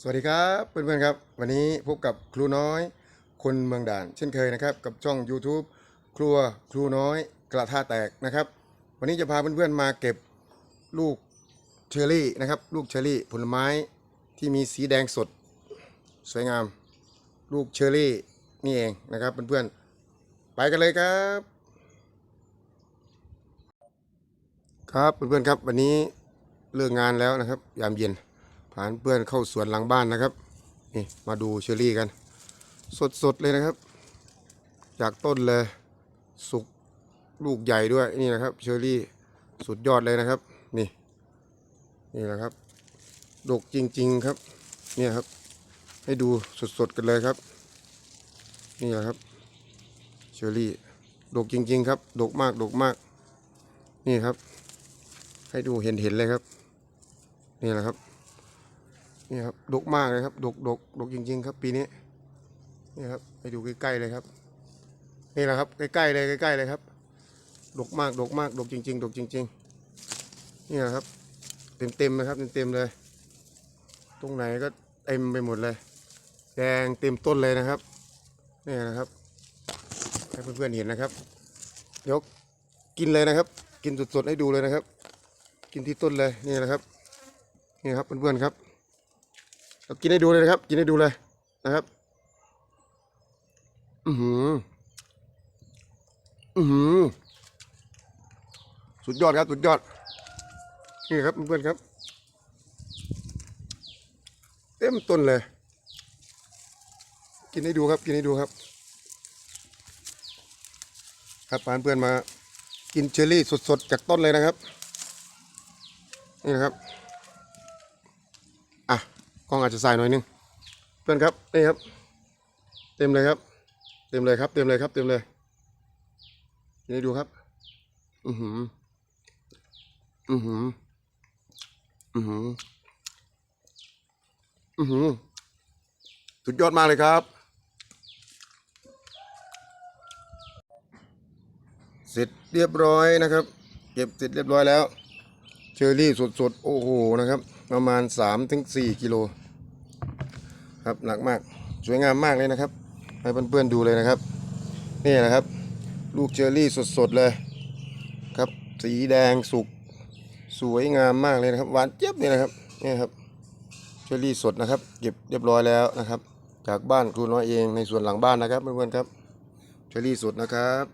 สวัสดีครับเพื่อนๆครับ วันนี้พบกับครูน้อย คนเมืองด่าน เช่นเคยนะครับ กับช่อง YouTube ครัวครูน้อยกระทะแตกนะครับ วันนี้จะพาเพื่อนๆมาเก็บลูกเชอร์รี่นะครับลูกเชอร์รี่ผลไม้ที่มีสีแดงสด สวยงาม ลูกเชอร์รี่นี่เองนะครับเพื่อนๆไปกันเลยครับ ครับเพื่อนๆครับ วันนี้เลิกงานแล้วนะครับ ยามเย็น พานเพื่อนเข้าสวนหลังบ้านนะครับ นี่มาดูเชอรี่กัน สดๆเลยนะครับ จากต้นเลยสุกลูกใหญ่ด้วยนี่นะครับเชอรี่สุดยอดเลยนะครับ นี่ นี่แหละครับดกจริง ๆครับ เนี่ยครับ ให้ดูสดๆกันเลยครับ นี่แหละครับเชอรี่ดกจริง ๆ ครับดกมากดกมาก นี่ครับ ให้ดูเห็นๆเลยครับ นี่แหละครับ นี่ครับดกมากเลยครับดกดกดกจริง ๆ ครับ ปีนี้นี่ครับให้ดูใกล้ๆเลยครับ นี่แหละครับใกล้ๆเลยใกล้ๆเลยครับ ดกมากดกมากดกจริง ๆ ดกจริง ๆ นี่แหละครับ เต็มๆนะครับเต็มๆเลย ตรงไหนก็เต็มไปหมดเลย แดงเต็มต้นเลยนะครับนี่นะครับให้เพื่อนๆเห็นนะครับเดี๋ยวกินเลยนะครับ กินสดๆให้ดูเลยนะครับ กินที่ต้นเลยนี่แหละครับนี่ครับเพื่อนๆครับ เรากินให้ดูเลยนะครับ กินให้ดูเลยนะครับ อือหือ อือหือ สุดยอดครับ สุดยอด นี่ครับเพื่อนครับ เต็มต้นเลย กินให้ดูครับ กินให้ดูครับ ครับพานเพื่อนมา กินเชอรี่สดๆ จากต้นเลยนะครับ นี่นะครับ กล้องอาจจะใส่หน่อยนึงเพื่อนครับนี่ครับ เต็มเลยครับ เต็มเลยครับ เต็มเลยครับ เต็มเลยนให้ดูครับ อือหือ อือหือ อือหือ อือหือสุดยอดมากเลยครับเสร็จเรียบร้อยนะครับ เก็บเสร็จเรียบร้อยแล้ว เชอรี่สดๆ โอ้โหนะครับ ประมาณ3-4ถึง4กิโลครับหนักมากสวยงามมากเลยนะครับ ให้เพื่อนๆดูเลยนะครับ นี่แหละครับ ลูกเชอรี่สดๆเลยครับ สีแดงสุกสวยงามมากเลยนะครับหวานเจี๊ยบเลยนะครับนี่ครับเชอรี่สดนะครับ เก็บเรียบร้อยแล้วนะครับ จากบ้านครูน้อยเองในส่วนหลังบ้านนะครับเพื่อนๆครับเชอรี่สดนะครับ